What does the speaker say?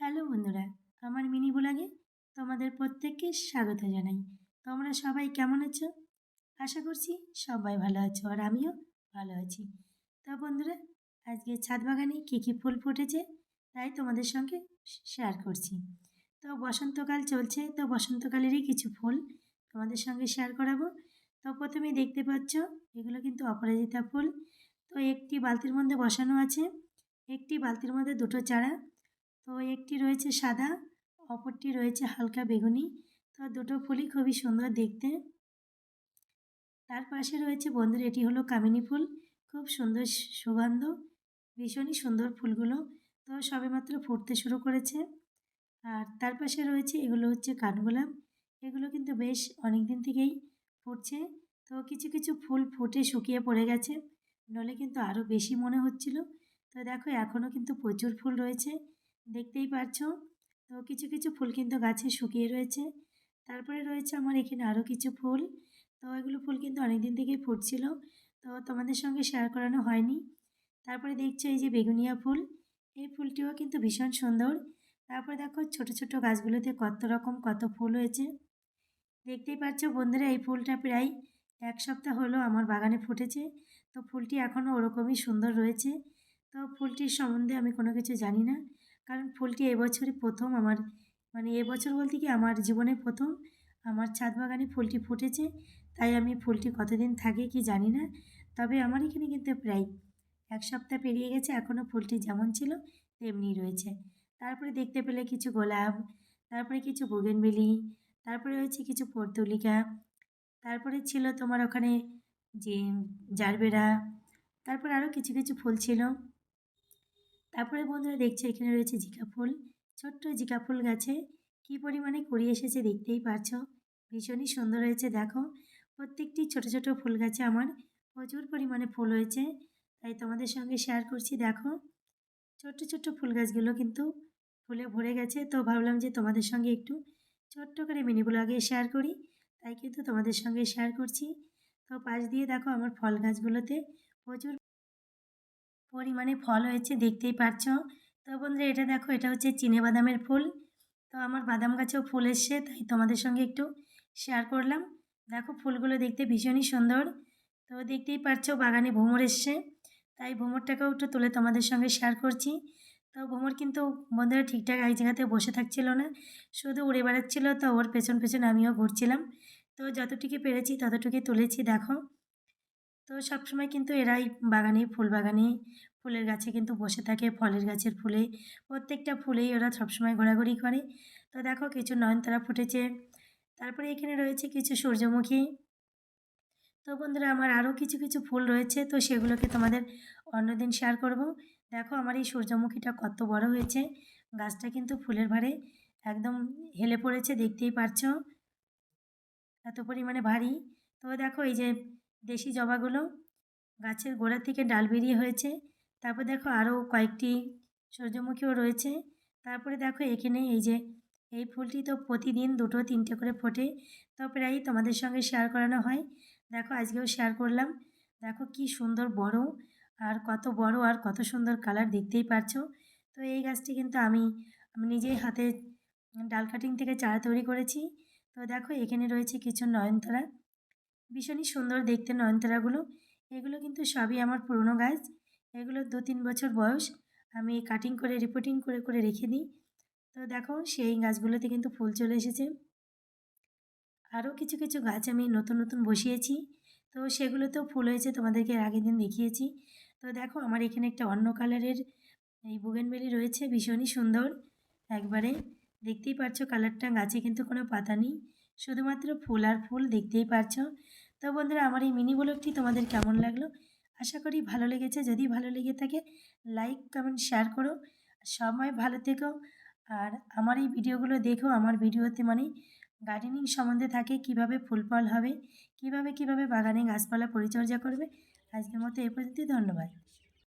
Hello বন্ধুরা, আমার mini ব্লগে তোমাদের প্রত্যেককে স্বাগত জানাই। তোমরা সবাই কেমন আছো? আশা করছি সবাই ভালো আছো আর আমিও ভালো আছি। তো বন্ধুরা, আজকে ছাদ বাগানে কী কী ফুল ফুটেছে তাই তোমাদের সঙ্গে শেয়ার করছি। তো বসন্তকাল চলছে, তো বসন্তকালেরই কিছু ফুল তোমাদের সঙ্গে শেয়ার করাবো। তো প্রথমে দেখতে পাচ্ছ, এগুলো কিন্তু অপরাজিতা ফুল। তো একটি বালতির মধ্যে বসানো আছে, একটি বালতির মধ্যে দুটো চারা তো একটি রয়েছে সাদা, অপরটি রয়েছে হালকা বেগুনি। তো দুটো ফুলই খুবই সুন্দর দেখতে। তার পাশে রয়েছে বন্ধুর, এটি হলো কামিনী ফুল। খুব সুন্দর সুগন্ধ, ভীষণই সুন্দর ফুলগুলো। তো সবেমাত্র ফুটতে শুরু করেছে। আর তার পাশে রয়েছে, এগুলো হচ্ছে কাঠগোলাপ। এগুলো কিন্তু বেশ অনেক দিন থেকেই ফুটছে। তো কিছু কিছু ফুল ফুটে শুকিয়ে পড়ে গেছে। নলে কিন্তু আরও বেশি মনে হচ্ছিল। তো দেখো, এখনও কিন্তু প্রচুর ফুল রয়েছে। দেখতেই পারছ? তো কিছু কিছু ফুল কিন্তু গাছে শুকিয়ে রয়েছে। তারপরে রয়েছে আমার এখানে আরও কিছু ফুল। তো এগুলো ফুল কিন্তু অনেক দিন থেকেই ফুটছিল। তো তোমাদের সঙ্গে শেয়ার করানো হয়নি। তারপরে দেখছ এই যে বেগুনিয়া ফুল। এই ফুলটিও কিন্তু ভীষণ সুন্দর। তারপরে দেখো ছোট ছোট গাছগুলোতে কত রকম কত ফুল হয়েছে। দেখতেই পাচ্ছ বন্ধুরা, এই ফুলটা প্রায় এক সপ্তাহ হলো আমার বাগানে ফুটেছে। তো ফুলটি এখনও ওরকমই সুন্দর রয়েছে। তো ফুলটির সম্বন্ধে আমি কোনো কিছু জানি না। কারণ ফুলটি এবছরই প্রথম আমার মানে এবছর বলতে কি আমার জীবনে প্রথম। আমার ছাদ বাগানে ফুলটি ফুটেছে, তাই আমি ফুলটি কতদিন থাকে কি জানি না। তবে আমার এখানে কিন্তু প্রায় এক সপ্তাহ পেরিয়ে গেছে এখনও ফুলটি যেমন ছিল তেমনি রয়েছে। তারপরে দেখতে পেলে কিছু গোলাপ, তারপরে কিছু বোগেনবেলি, তারপরে হচ্ছে কিছু পর্তুলিকা, তারপরে ছিল তোমার ওখানে যে জারবেরা, তারপর আরও কিছু কিছু ফুল ছিল। তারপরে বন্ধুরা দেখছে এখানে রয়েছে জিকা ফুল। ছোট্ট জিকা ফুল গাছে কি পরিমাণে কুড়ি এসেছে দেখতেই পারছ? ভীষণই সুন্দর হয়েছে, দেখো। প্রত্যেকটি ছোট ছোট ফুল গাছে আমার প্রচুর পরিমাণে ফুল হয়েছে। তাই তোমাদের সঙ্গে শেয়ার করছি, দেখো। ছোট্ট ছোট্ট ফুল গাছগুলো কিন্তু ফুলে ভরে গেছে। তো ভাবলাম যে তোমাদের সঙ্গে একটু ছোট্ট করে মিনি ব্লগে শেয়ার করি। তাই কিন্তু তোমাদের সঙ্গে শেয়ার করছি। তো পাশ দিয়ে দেখো আমার ফল গাছগুলোতে প্রচুর পরিমাণে ফল হয়েছে, দেখতেই পাচ্ছ তো বন্ধুরা, এটা দেখো, এটা হচ্ছে চিনে বাদামের ফুল। তো আমার বাদাম গাছেও ফুল এসছে, তাই তোমাদের সঙ্গে একটু শেয়ার করলাম। দেখো, ফুলগুলো দেখতে ভীষণই সুন্দর। তো দেখতেই পারছ, বাগানে ভোমর এসছে। তাই ভ্রমরটাকেও একটু তুলে তোমাদের সঙ্গে শেয়ার করছি। তো ভোমর কিন্তু বন্ধুরা ঠিকঠাক এক জায়গাতে বসে থাকছিল না। শুধু উড়ে বেড়াচ্ছিল, তো ওর পেছন পেছন আমিও ঘুরছিলাম। তো যতটুকু পেরেছি, ততটুকুই তুলেছি, দেখো। তো সবসময় কিন্তু এরাই বাগানে ফুল বাগানে, ফুলের গাছে কিন্তু বসে থাকে ফলের গাছের ফুলে। প্রত্যেকটা ফুলেই ওরা সবসময় ঘোরাঘুরি করে। তো দেখো কিছু নয়নতারা ফুটেছে, তারপরে এখানে রয়েছে কিছু সূর্যমুখী। তো বন্ধুরা আমার আরও কিছু কিছু ফুল রয়েছে, তো সেগুলোকে তোমাদের অন্যদিন শেয়ার করব। দেখো আমার এই সূর্যমুখীটা কত বড় হয়েছে, গাছটা কিন্তু ফুলের ভারে একদম হেলে পড়েছে, দেখতেই পারছ। এত পরিমাণে ভারী। তো দেখো এই যে দেশি জবাগুলো গাছের গোড়া থেকে ডাল বেরিয়ে হয়েছে। তারপর দেখো আরও কয়েকটি সূর্যমুখীও রয়েছে। তারপরে দেখো এখানে এই যে, এই ফুলটি তো প্রতিদিন দুটো, তিনটে করে ফোটে। তো প্রায়ই তোমাদের সঙ্গে শেয়ার করানো হয়। দেখো আজকেও শেয়ার করলাম। দেখো কি সুন্দর বড় আর কত বড় আর কত সুন্দর কালার দেখতেই পারছ। তো এই গাছটি কিন্তু আমি আমি নিজেই হাতে, ডাল কাটিং থেকে চারা তৈরি করেছি। তো দেখো এখানে রয়েছে কিছু নয়নতারা। ভীষণই সুন্দর দেখতে নয়নতারাগুলো। এগুলো কিন্তু সবই আমার পুরনো গাছ। এগুলো দু তিন বছর বয়স। আমি কাটিং করে রিপোর্টিং করে করে রেখে দিই। তো দেখো, সেই গাছগুলোতে কিন্তু ফুল চলে এসেছে। আরও কিছু কিছু গাছ আমি নতুন নতুন বসিয়েছি। তো সেগুলোতেও ফুল হয়েছে, তোমাদেরকে আগের দিন দেখিয়েছি। তো দেখো, আমার এখানে একটা অন্য কালারের এই বুগেনবেলি রয়েছে, ভীষণই সুন্দর। একবারে দেখতেই পারছ কালারটা গাছে কিন্তু কোনো পাতা নেই। শুধুমাত্র ফুল আর ফুল দেখতেই পারছ। তো বন্ধুরা, আমার এই মিনি ব্লগটি তোমাদের কেমন লাগল? আশা করি ভালো লেগেছে। যদি ভালো লেগে থাকে লাইক কমেন্ট শেয়ার করো। সময় ভালো থেকো। আর আমার এই ভিডিওগুলো দেখো। আমার ভিডিওতে মানে গার্ডেনিং সম্বন্ধে থাকে, কীভাবে ফুল ফল হবে, কীভাবে কীভাবে বাগানে গাছপালা পরিচর্যা করবে। আজকের মতো এ পর্যন্তই। ধন্যবাদ।